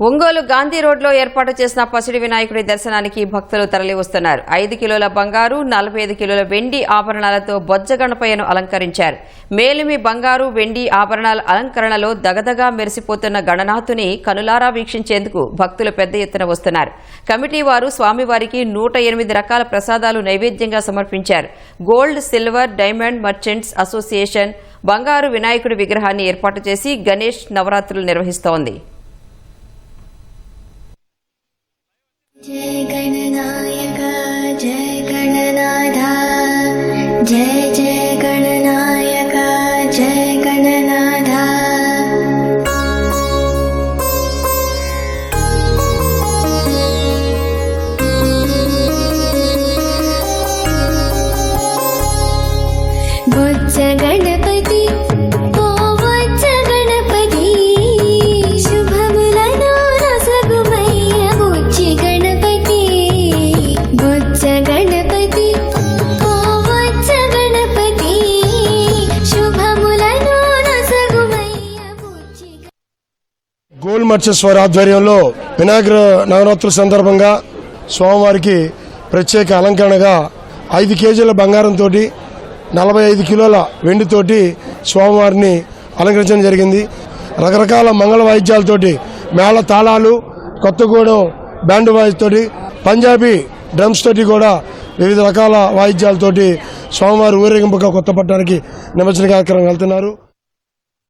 ఒంగోలు గాంధీ రోడ్లో ఏర్పాటు చేసిన పసిడి వినాయకుడి దర్శనానికి భక్తులు తరలి వస్తున్నారు ఐదు కిలోల బంగారు నలభై ఐదు కిలోల వెండి ఆభరణాలతో బొజ్జ గణపయ్యను అలంకరించారు. మేలిమి బంగారు వెండి ఆభరణాల అలంకరణలో దగదగా మెరిసిపోతున్న గణనాథుని కనులారా వీక్షించేందుకు భక్తులు పెద్ద ఎత్తున వస్తున్నారు. కమిటీ వారు స్వామివారికి నూట ఎనిమిది రకాల ప్రసాదాలు నైవేద్యంగా సమర్పించారు. Gold silver diamond merchants association బంగారు వినాయకుడి విగ్రహాన్ని ఏర్పాటు చేసి గణేష్ నవరాత్రులు నిర్వహిస్తోంది. यका जय गणनाध जय जय गणनायक जय गणनाधु गणपति గోల్డ్ మర్చెస్ వారి ఆధ్వర్యంలో వినాయక నవరాత్రుల సందర్భంగా స్వామివారికి ప్రత్యేక అలంకరణగా ఐదు కేజీల బంగారంతో నలభై ఐదు కిలోల వెండితోటి స్వామివారిని అలంకరించడం జరిగింది. రకరకాల మంగళ వాయిద్యాలతోటి మేళ తాళాలు కొత్తగూడెం బ్యాండ్ వాయిస్ తోటి పంజాబీ డ్రమ్స్ తోటి కూడా వివిధ రకాల వాయిద్యాలతోటి స్వామివారి ఊరేగింపుగా కొత్త పట్టణానికి నిమజ్జన కార్యక్రమం వెళ్తున్నారు.